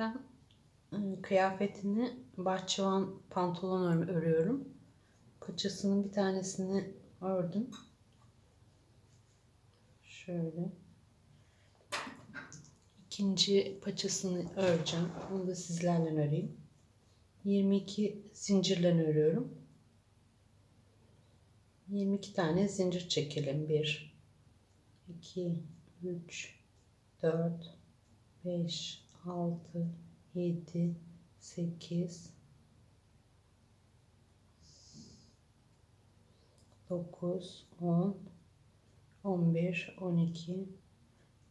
E, kıyafetini bahçıvan pantolon ör- örüyorum. Paçasının bir tanesini ördüm. Şöyle. İkinci paçasını öreceğim. Onu da sizlerle öreyim. 22 zincirle örüyorum. 22 tane zincir çekelim. 1 2 3 4 5 6 7 8 9 10 11 12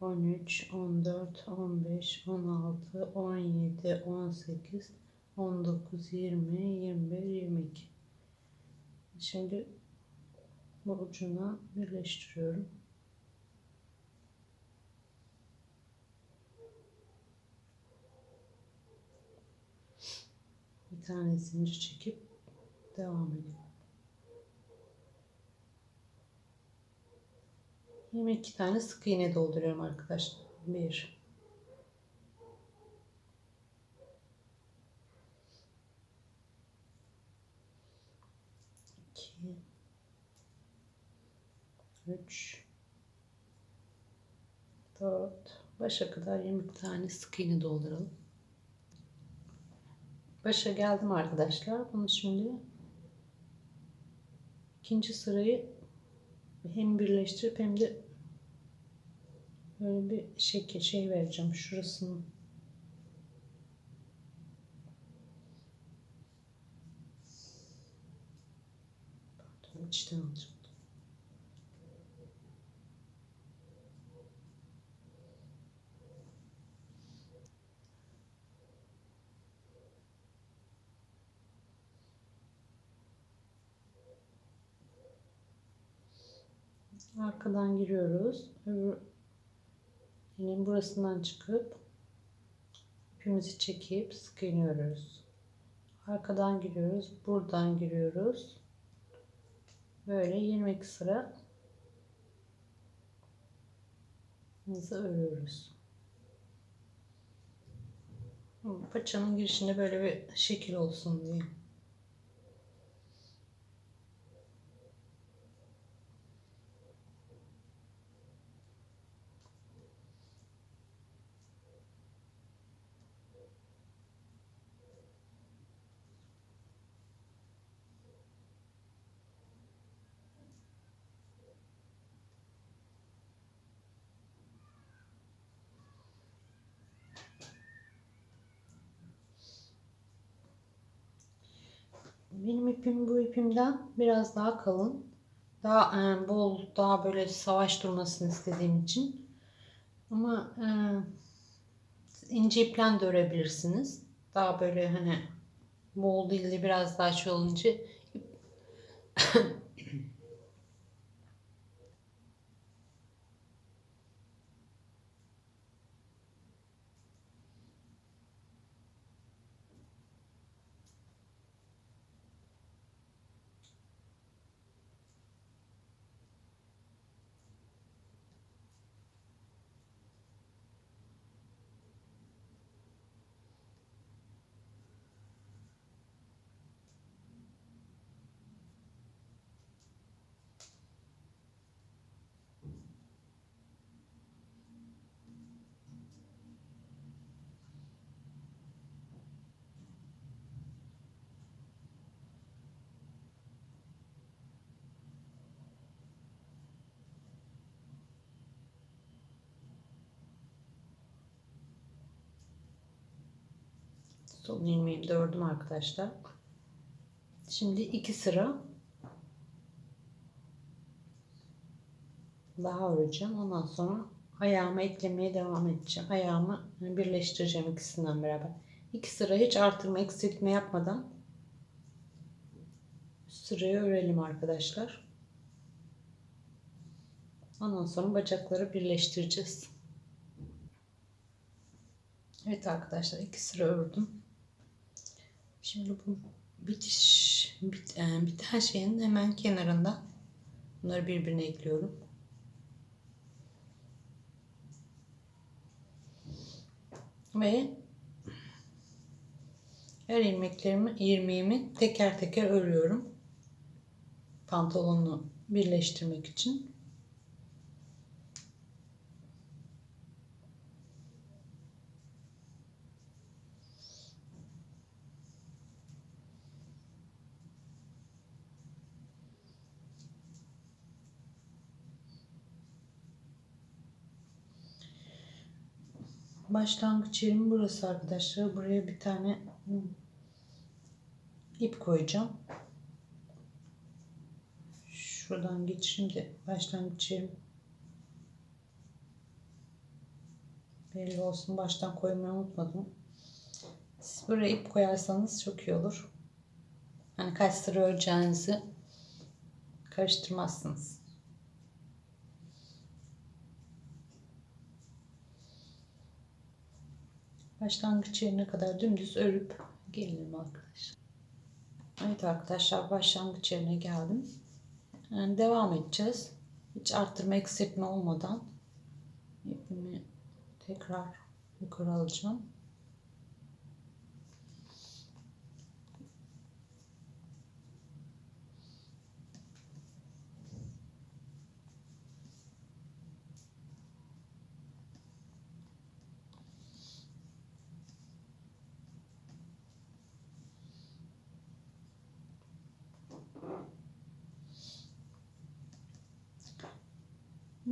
13 14 15 16 17 18 19 20 21 22 Şimdi bu ucuna birleştiriyorum. Bir tane zincir çekip devam ediyorum. 22 tane sık iğne dolduruyorum arkadaşlar. 1 2 3 4 başa kadar 20 tane sık iğne dolduralım. Başa geldim arkadaşlar. Bunu şimdi ikinci sırayı hem birleştirip hem de böyle bir şekil şey vereceğim şurasını. İçten alacağım. Arkadan giriyoruz. Öbür burasından çıkıp ipimizi çekip sık iğniyoruz. Arkadan giriyoruz. Buradan giriyoruz. Böyle 22 sıra örüyoruz. Paçanın girişinde böyle bir şekil olsun diye. Benim ipim bu ipimden biraz daha kalın. Daha e, bol, daha böyle savaş durmasını istediğim için. Ama e, ince iple de örebilirsiniz. Daha böyle hani bol değil de biraz daha şey olunca Son ilmeğimi de arkadaşlar. Şimdi iki sıra daha öreceğim. Ondan sonra ayağımı eklemeye devam edeceğim. Ayağımı birleştireceğim ikisinden beraber. İki sıra hiç artırma eksiltme yapmadan sırayı örelim arkadaşlar. Ondan sonra bacakları birleştireceğiz. Evet arkadaşlar iki sıra ördüm. Şimdi bu bitiş bit, e, biten şeyin hemen kenarında bunları birbirine ekliyorum. Ve Her ilmeklerimi, ilmeğimi teker teker örüyorum. Pantolonu birleştirmek için. Başlangıç yerim burası arkadaşlar. Buraya bir tane ip koyacağım. Şuradan geçeyim de başlangıç yerim belli olsun. Baştan koymayı unutmadım. Siz buraya ip koyarsanız çok iyi olur. Hani kaç sıra öreceğinizi karıştırmazsınız. Başlangıç yerine kadar dümdüz örüp gelinim arkadaşlar. Evet arkadaşlar başlangıç yerine geldim. Yani devam edeceğiz. Hiç arttırma eksiltme olmadan ipimi tekrar yukarı alacağım.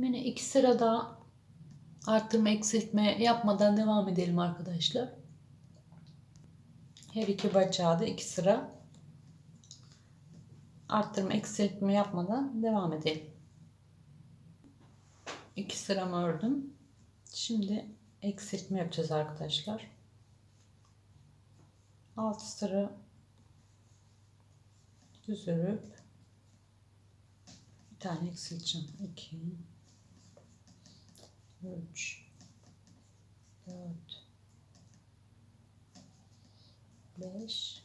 Yine iki sırada arttırma eksiltme yapmadan devam edelim arkadaşlar. Her iki bacağı da iki sıra arttırma eksiltme yapmadan devam edelim. İki sıramı ördüm. Şimdi eksiltme yapacağız arkadaşlar. 6 sıra düz örüp bir tane eksilteceğim. 2 3 4 5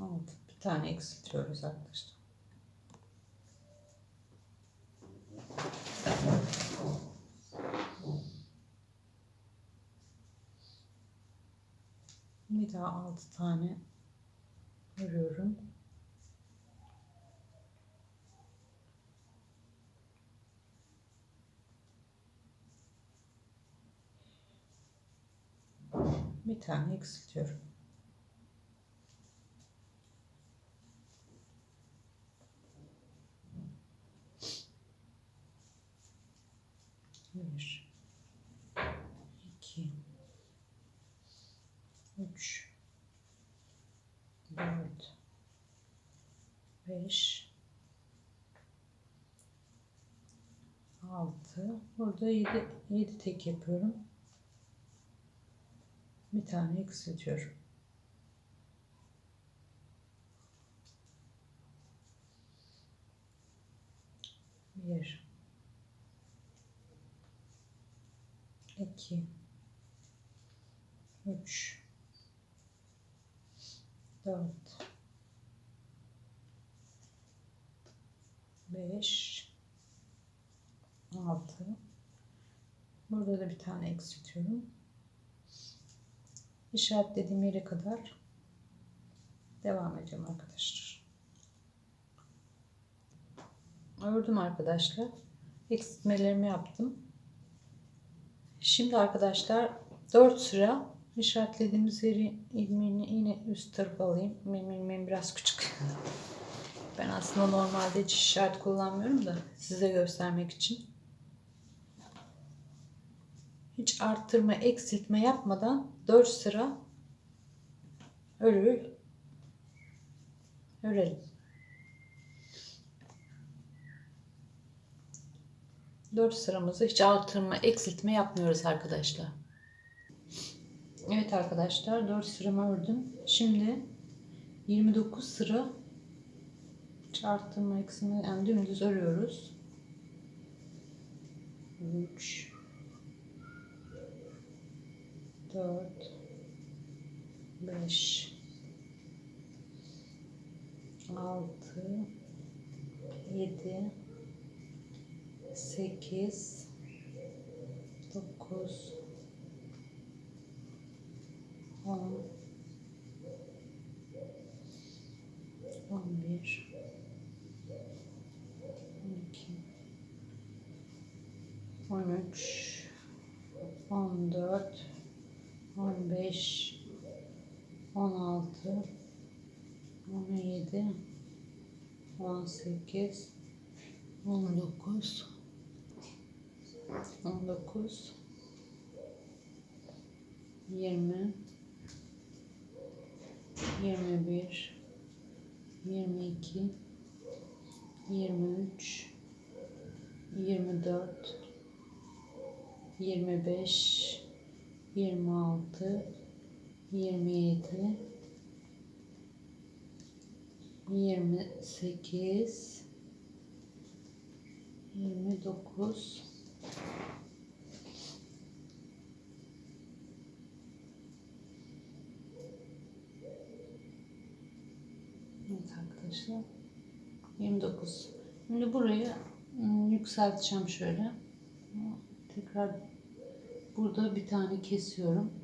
6 bir tane eksiltiyoruz arkadaşlar. Bir daha 6 tane örüyorum. Bir tane eksiltiyorum. Bir, iki, üç, dört, beş, altı. Burada yedi, yedi tek yapıyorum bir tane eksiltiyorum. Bir, iki, üç, dört, beş, altı. Burada da bir tane eksiltiyorum işaretlediğim yere kadar devam edeceğim arkadaşlar. Ördüm arkadaşlar. Eksiltmelerimi yaptım. Şimdi arkadaşlar 4 sıra işaretlediğimiz yeri ilmeğini yine üst tarafa alayım. Benim ilmeğim biraz küçük. Ben aslında normalde hiç işaret kullanmıyorum da size göstermek için. Hiç arttırma, eksiltme yapmadan 4 sıra örü örelim. 4 sıramızı hiç arttırma, eksiltme yapmıyoruz arkadaşlar. Evet arkadaşlar 4 sıramı ördüm. Şimdi 29 sıra hiç arttırma, eksiltme yani dümdüz örüyoruz. 3 4 5 6 7 8 9 on, on 18 19 19 20 21 22 23 24 25 26 27 28 29 Evet arkadaşlar 29 şimdi burayı ıı, yükselteceğim şöyle. Tekrar burada bir tane kesiyorum.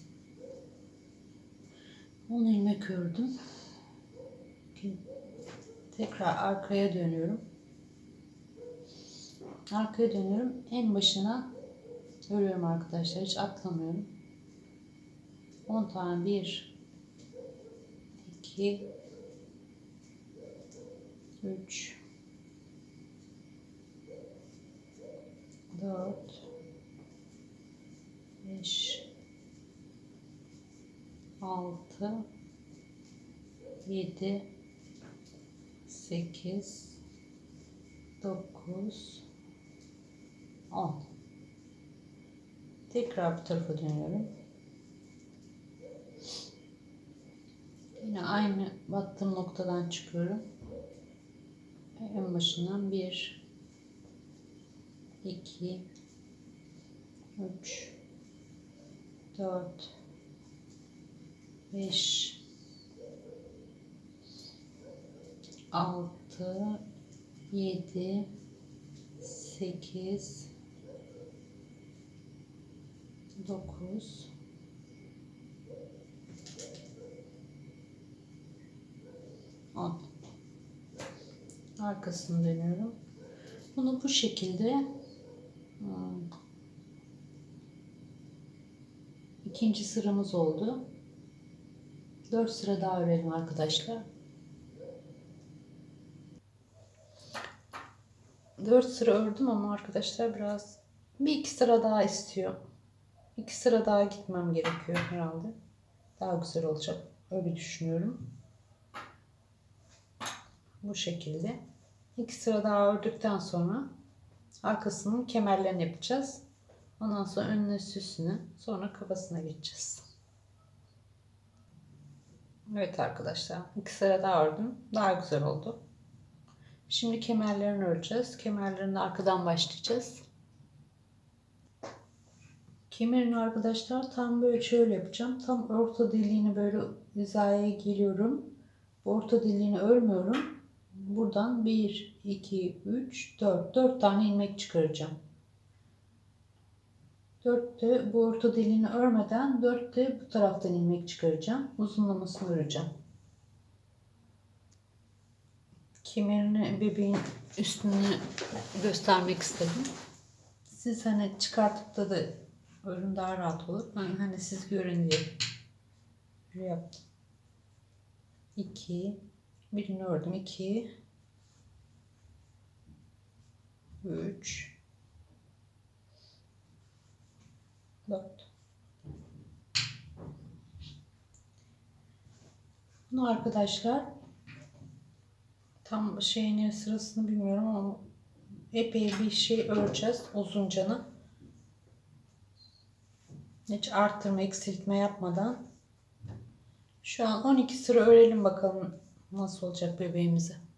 On ilmek ördüm. Tekrar arkaya dönüyorum. Arkaya dönüyorum. En başına örüyorum arkadaşlar. Hiç atlamıyorum. 10 tane 1 2 3 4 5 6 7 8 9 10 Tekrar bu tarafa dönüyorum. Yine aynı battığım noktadan çıkıyorum. En başından 1 2 3 4 5 6 7 8 9 10 arkasını dönüyorum. Bunu bu şekilde hmm, ikinci sıramız oldu. 4 sıra daha örelim arkadaşlar. 4 sıra ördüm ama arkadaşlar biraz bir iki sıra daha istiyor. 2 sıra daha gitmem gerekiyor herhalde. Daha güzel olacak. Öyle düşünüyorum. Bu şekilde. 2 sıra daha ördükten sonra arkasının kemerlerini yapacağız. Ondan sonra önüne süsünü, sonra kafasına geçeceğiz. Evet arkadaşlar, iki sıra daha ördüm. Daha güzel oldu. Şimdi kemerlerini öreceğiz. Kemerlerini arkadan başlayacağız. Kemerini arkadaşlar tam böyle şöyle yapacağım. Tam orta deliğini böyle hizaya geliyorum. Orta deliğini örmüyorum. Buradan 1, 2, 3, 4. 4 tane ilmek çıkaracağım. 4 de bu orta deliğini örmeden 4 de bu taraftan ilmek çıkaracağım. Uzunlamasını öreceğim. Kemerini bebeğin üstünü göstermek istedim. Siz hani çıkartıp da da örün daha rahat olur. Ben hani siz görün diye. Böyle yaptım. 2 birini ördüm. 2 3 4 Bunu arkadaşlar tam şeyini sırasını bilmiyorum ama epey bir şey öreceğiz uzuncanı. Hiç arttırma, eksiltme yapmadan. Şu an 12 sıra örelim bakalım nasıl olacak bebeğimize.